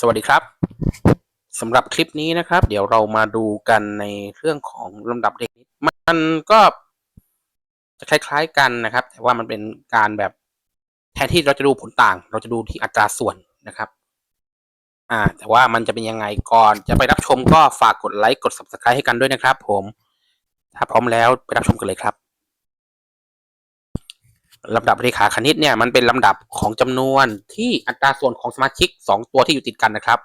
สวัสดีครับสำหรับคลิปนี้นะครับ เดี๋ยวเรามาดูกันในเรื่องของลำดับเด็กนิดมันก็จะคล้าย ๆกันนะครับ แต่ว่ามันเป็นการแบบแทนที่เราจะดูผลต่าง เราจะดูที่อัตราส่วนนะครับ อ่า แต่ว่ามันจะเป็นยังไงก่อน จะไปรับชมก็ฝากกดไลค์กด subscribe ให้กันด้วยนะครับ ผม ถ้าพร้อมแล้วไปรับชมกันเลยครับ ลำดับเรขาคณิตเนี่ยมันเป็นลำดับของจำนวนที่อัตราส่วนของสมาชิกสองตัวที่อยู่ติดกันนะครับ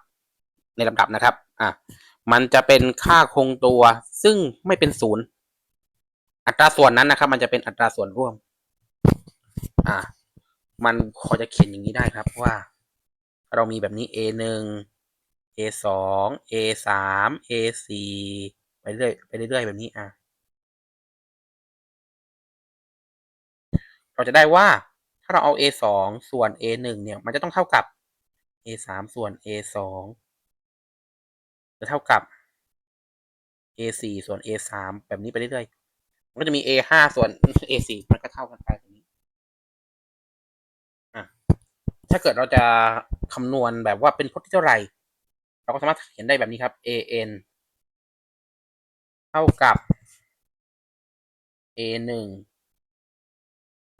ในลำดับนะครับอะมันจะเป็นค่าคงตัวซึ่งไม่เป็นศูนย์อัตราส่วนนั้นนะครับ มันจะเป็นอัตราส่วนร่วม อะมันพอจะเขียนอย่างนี้ได้ครับว่า เรามีแบบนี้ a หนึ่ง a สอง a สาม a สี่ไปเรื่อยไปเรื่อยแบบนี้อะ เราจะได้ว่าถ้าเราเอา a สองส่วน a หนึ่งเนี่ย มันจะต้องเท่ากับ a สามส่วน a สองจะเท่ากับ a สี่ส่วน a สามแบบนี้ไปเรื่อยๆมันก็จะมี a ห้าส่วน a สี่มันก็เท่ากันไปแบบนี้อะถ้าเกิดเราจะคำนวณแบบว่าเป็นพจน์ที่เท่าไหร่ เราก็สามารถเขียนได้แบบนี้ครับ a n เท่ากับ a หนึ่ง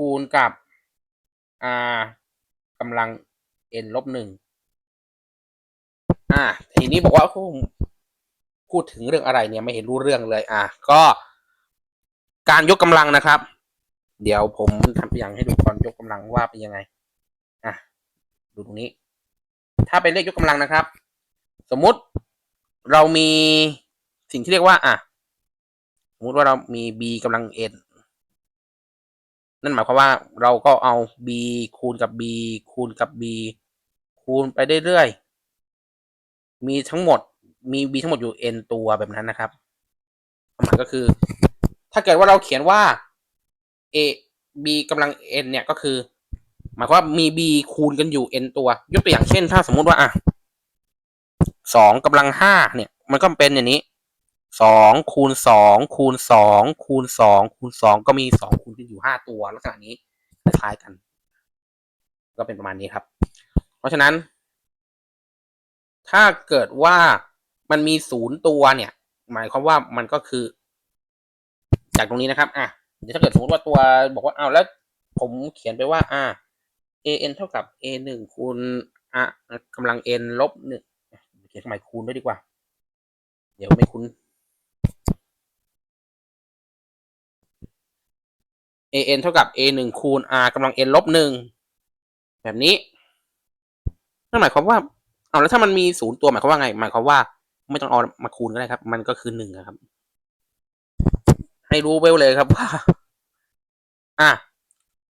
คูณกับ r กำลัง n ลบหนึ่งอ่าทีนี้บอกว่าโอ้โหพูดถึงเรื่องอะไรเนี่ยไม่เห็นรู้เรื่องเลย อะก็การยกกำลังนะครับ เดี๋ยวผมทำตัวอย่างให้ดูก่อนยกกำลังว่าเป็นยังไงอะดูตรงนี้ ถ้าเป็นเลขยกกำลังนะครับ สมมุติเรามีสิ่งที่เรียกว่า อะสมมติว่าเรามี b กำลัง n นั่นหมายความว่าเราก็เอา b คูณกับ b คูณกับ b คูณไปเรื่อยๆ มีทั้งหมด มี b ทั้งหมดอยู่ n ตัวแบบนั้นนะครับความหมายก็คือ ถ้าเกิดว่าเราเขียนว่า a b กำลัง n เนี่ยก็คือ หมายความว่ามี b คูณกันอยู่ n ตัว ยกตัวอย่างเช่น ถ้าสมมุติว่าอะสองกำลังห้าเนี่ย มันก็เป็นอย่างนี้ สองคูณสองคูณสองคูณสองคูณสองก็มีสองคูณกันอยู่ห้าตัวลักษณะนี้คล้ายกัน ก็เป็นประมาณนี้ครับ เพราะฉะนั้น ถ้าเกิดว่ามันมีศูนย์ตัวเนี่ย หมายความว่ามันก็คือ จากตรงนี้นะครับ อะเดี๋ยวถ้าเกิดสมมติว่าตัวบอกว่าเอาแล้ว ผมเขียนไปว่า อ่า a n เท่ากับ a หนึ่งคูณอะกำลัง n ลบหนึ่งเขียนสมัยคูณด้วยดีกว่า เดี๋ยวไม่คุ้น an เท่ากับ a หนึ่งคูณ r กำลัง n ลบหนึ่งแบบนี้นั่นหมายความว่าเอาแล้วถ้ามันมีศูนย์ตัวหมายความว่าไง หมายความว่า ไม่ต้องเอามาคูณก็ได้ครับ มันก็คือหนึ่งครับ ให้รู้ไปเลยครับว่า อะ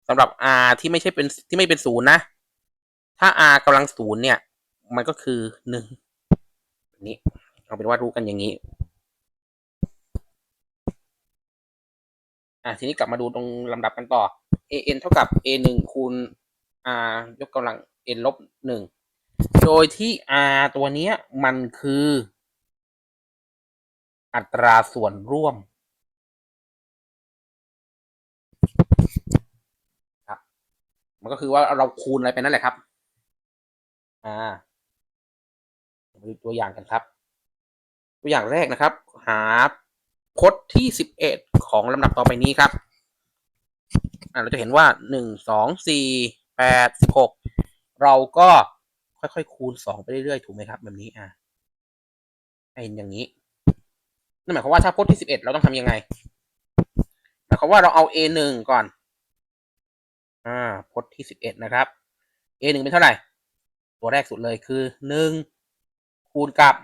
สำหรับ r ที่ไม่ใช่เป็นที่ไม่เป็นศูนย์นะ ถ้า r กำลังศูนย์เนี่ย มันก็คือหนึ่งนี้ เอาเป็นว่ารู้กันอย่างนี้ อะทีนี้กลับมาดูตรงลำดับกันต่อ a n เท่ากับ a หนึ่งคูณ r ยกกำลัง n ลบหนึ่งโดยที่ r ตัวเนี้ยมันคือ อัตราส่วนร่วมครับมันก็คือว่าเราคูณอะไรไปนั่นแหละครับ อ่ามาดูตัวอย่างกันครับ ตัวอย่างแรกนะครับ หา พจน์ที่สิบเอ็ดของลำดับต่อไปนี้ครับเราจะเห็นว่าหนึ่งสองสี่แปดสิบหกเราก็ค่อยๆคูณสองไปเรื่อยๆ ถูกไหมครับ แบบนี้อ่าให้เห็นอย่างนี้ นั่นหมายความว่าถ้าพจน์ที่สิบเอ็ดเราต้องทำยังไง หมายความว่าเราเอา a หนึ่งก่อน อ่าพจน์ที่สิบเอ็ดนะครับ a หนึ่งเป็นเท่าไหร่ ตัวแรกสุดเลยคือหนึ่งคูณกับ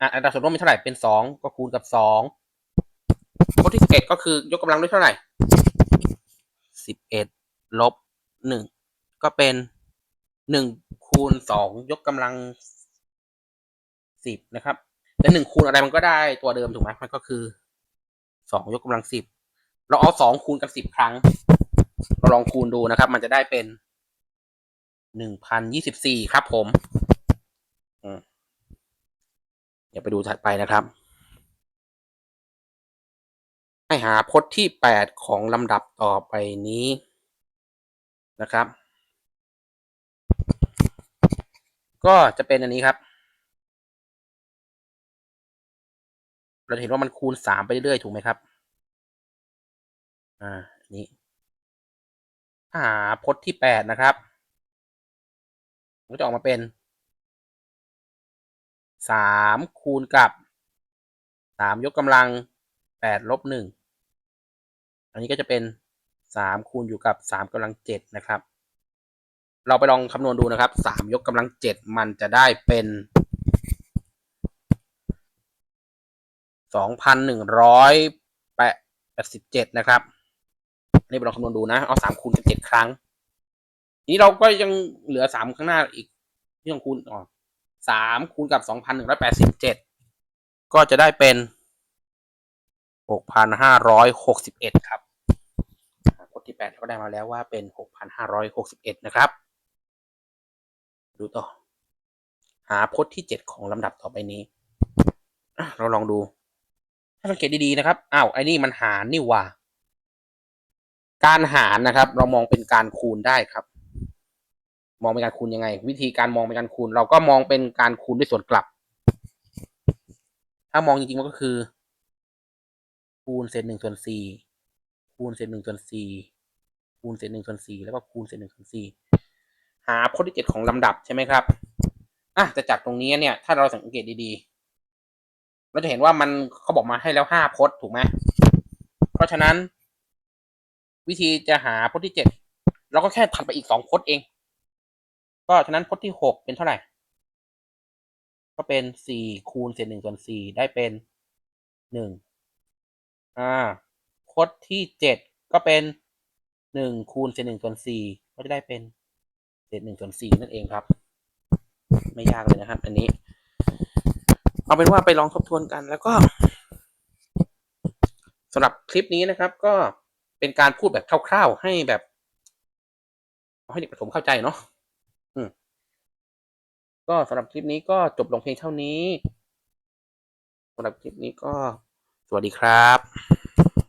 อะอัตราส่วนร่วมเป็นเท่าไหร่เป็นสองก็คูณกับสองพจน์ที่สิบเอ็ดก็คือยกกำลังด้วยเท่าไหร่สิบเอ็ดลบหนึ่งก็เป็นหนึ่งคูณสองยกกำลังสิบนะครับแต่หนึ่งคูณอะไรมันก็ได้ตัวเดิมถูกไหมมันก็คือสองยกกำลังสิบเราเอาสองคูณกับสิบครั้ง เราลองคูณดูนะครับ มันจะได้เป็นหนึ่งพันยี่สิบสี่ครับผม ดี๋ยวไปดูถัดไปนะครับ ให้หาพจน์ที่แปดของลำดับต่อไปนี้นะครับ ก็จะเป็นอันนี้ครับ เราเห็นว่ามันคูณสามไปเรื่อยๆถูกไหมครับ อ่านี้หาพจน์ที่แปดนะครับก็จะออกมาเป็น สามคูณกับสามยกกำลังแปดลบหนึ่งอันนี้ก็จะเป็นสามคูณอยู่กับสามกำลังเจ็ดนะครับ เราไปลองคำนวณดูนะครับสามยกกำลังเจ็ดมันจะได้เป็นสองพันหนึ่งร้อยแปดสิบเจ็ดนะครับนนี้ไปลองคำนวณดูนะ เอาสามคูณกันเจ็ดครั้งทีนี้เราก็ยังเหลือสามข้างหน้าอีกที่ต้องคูณอ๋อ สามคูณกับสองพันหนึ่งร้อยแปดสิบเจ็ดก็จะได้เป็นหกพันห้าร้อยหกสิบเอ็ดครับกฎที่แปดก็ได้มาแล้วว่าเป็นหกพันห้าร้อยหกสิบเอ็ดนะครับ ดูต่อ หาพจน์ที่เจ็ดของลำดับต่อไปนี้ เราลองดูถ้าสังเกตดีๆนะครับ อ้าว ไอ้นี่มันหารนี่ว่า การหารนะครับ เรามองเป็นการคูณได้ครับ มองเป็นการคูณยังไง วิธีการมองเป็นการคูณ เราก็มองเป็นการคูณด้วยส่วนกลับ ถ้ามองจริงๆมันก็คือ คูณเศษหนึ่งส่วนสี่คูณเศษหนึ่งส่วนสี่คูณเศษหนึ่งส่วนสี่แล้วก็คูณเศษหนึ่งส่วนสี่หาพจน์ที่เจ็ดของลำดับใช่ไหมครับอะแต่จากตรงนี้เนี่ย ถ้าเราสังเกตดีๆ เราจะเห็นว่ามันเขาบอกมาให้แล้วห้าพจน์ถูกไหมเพราะฉะนั้น วิธีจะหาพจน์ที่เจ็ดเราก็แค่ทำไปอีกสองพจน์เอง ก็ฉะนั้นพจน์ที่หกเป็นเท่าไหร่ ก็เป็นสี่คูณเศษหนึ่งส่วนสี่ได้เป็นหนึ่งอ่าพจน์ที่เจ็ดก็เป็นหนึ่งคูณเศษหนึ่งส่วนสี่ก็จะได้เป็นเศษหนึ่งส่วนสี่นั่นเองครับ ไม่ยากเลยนะครับ อันนี้ เอาเป็นว่าไปลองทบทวนกันแล้วก็สำหรับคลิปนี้นะครับ ก็เป็นการพูดแบบคร่าวๆให้แบบ ให้เด็กประถมเข้าใจเนาะ ก็สำหรับคลิปนี้ก็จบลงเพียงเท่านี้สำหรับคลิปนี้ก็สวัสดีครับ